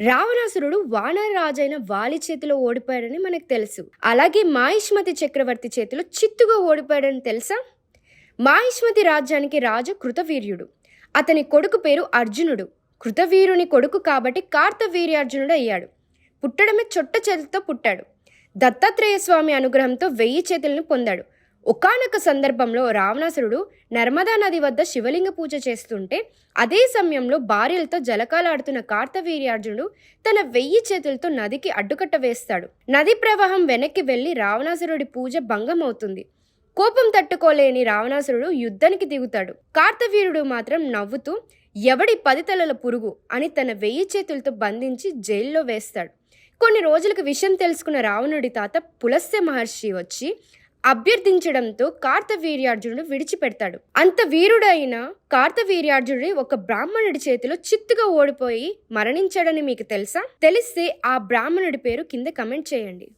రావణాసురుడు వానర రాజైన వాలి చేతిలో ఓడిపోయాడని మనకు తెలుసు. అలాగే మాహిష్మతి చక్రవర్తి చేతిలో చిత్తుగా ఓడిపోయాడని తెలుసా? మాహిష్మతి రాజ్యానికి రాజు కృతవీర్యుడు. అతని కొడుకు పేరు అర్జునుడు. కృతవీరుని కొడుకు కాబట్టి కార్తవీర్యార్జునుడు అయ్యాడు. పుట్టడమే చొట్ట చేతితో పుట్టాడు. దత్తాత్రేయ స్వామి అనుగ్రహంతో వెయ్యి చేతులను పొందాడు. ఒకానొక సందర్భంలో రావణాసురుడు నర్మదా నది వద్ద శివలింగ పూజ చేస్తుంటే అదే సమయంలో భార్యలతో జలకాలాడుతున్న కార్తవీర్యార్జునుడు తన వెయ్యి చేతులతో నదికి అడ్డుకట్ట వేస్తాడు. నది ప్రవాహం వెనక్కి వెళ్ళి రావణాసురుడి పూజ భంగం అవుతుంది కోపం తట్టుకోలేని రావణాసురుడు యుద్ధానికి దిగుతాడు. కార్తవీరుడు మాత్రం నవ్వుతూ ఎవడి పదితలల పురుగు? అని తన వెయ్యి చేతులతో బంధించి జైల్లో వేస్తాడు. కొన్ని రోజులకు విషయం తెలుసుకున్న రావణుడి తాత పులస్య మహర్షి వచ్చి అభ్యర్థించడంతో కార్తవీర్యార్జునుడు విడిచిపెడతాడు. అంత వీరుడైన కార్తవీర్యార్జునుడి ఒక బ్రాహ్మణుడి చేతిలో చిత్తుగా ఓడిపోయి మరణించాడని మీకు తెలుసా? తెలిస్తే ఆ బ్రాహ్మణుడి పేరు కింద కమెంట్ చేయండి.